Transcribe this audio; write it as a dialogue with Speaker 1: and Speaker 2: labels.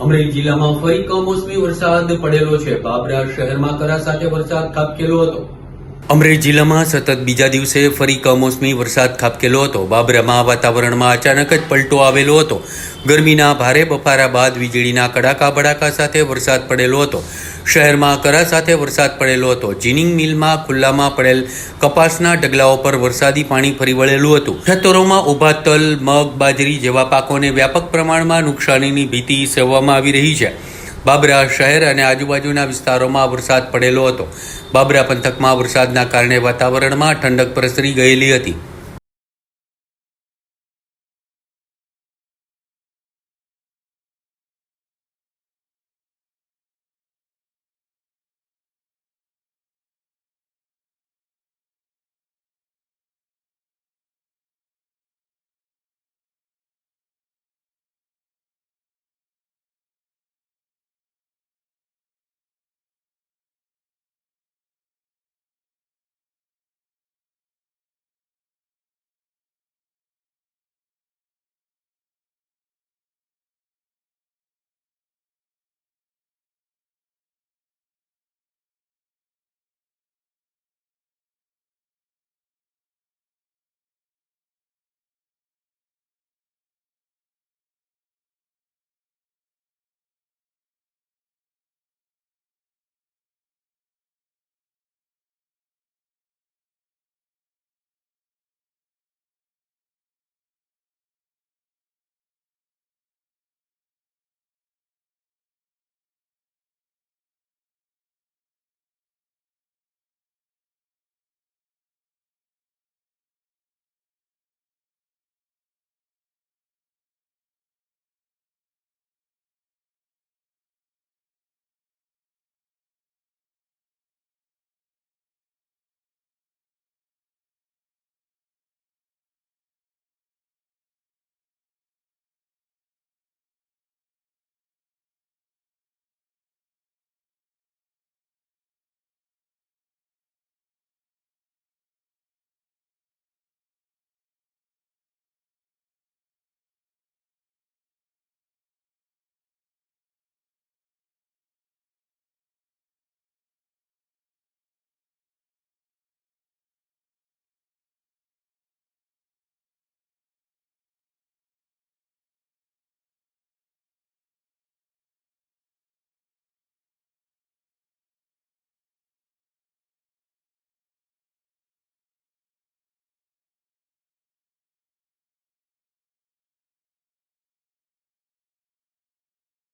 Speaker 1: અમરેલી જિલ્લામાં ફરી કમોસમી વરસાદ પડેલો છે. બાબરા શહેરમાં કરા સાથે વરસાદ ખાબકેલો હતો. અમરેલી જિલ્લામાં સતત બીજા દિવસે ફરી કમોસમી વરસાદ ખાબકેલો હતો. બાબરામાં વાતાવરણમાં અચાનક જ પલટો આવેલો હતો. ગરમીના ભારે બફારા બાદ વીજળીના કડાકા બડાકા સાથે વરસાદ પડેલો હતો. શહેરમાં કરા સાથે વરસાદ પડેલો હતો. જીનિંગ મિલમાં ખુલ્લામાં પડેલ કપાસના ઢગલાઓ પર વરસાદી પાણી ફરી વળેલું હતું. ખેતરોમાં ઊભા તલ, મગ, બાજરી જેવા પાકોને વ્યાપક પ્રમાણમાં નુકસાનીની ભીતિ સેવવામાં આવી રહી છે. બાબરા શહેર અને આજુબાજુના વિસ્તારોમાં વરસાદ પડેલો હતો. બાબરા પંથકમાં વરસાદના કારણે વાતાવરણમાં ઠંડક પ્રસરી ગયેલી હતી.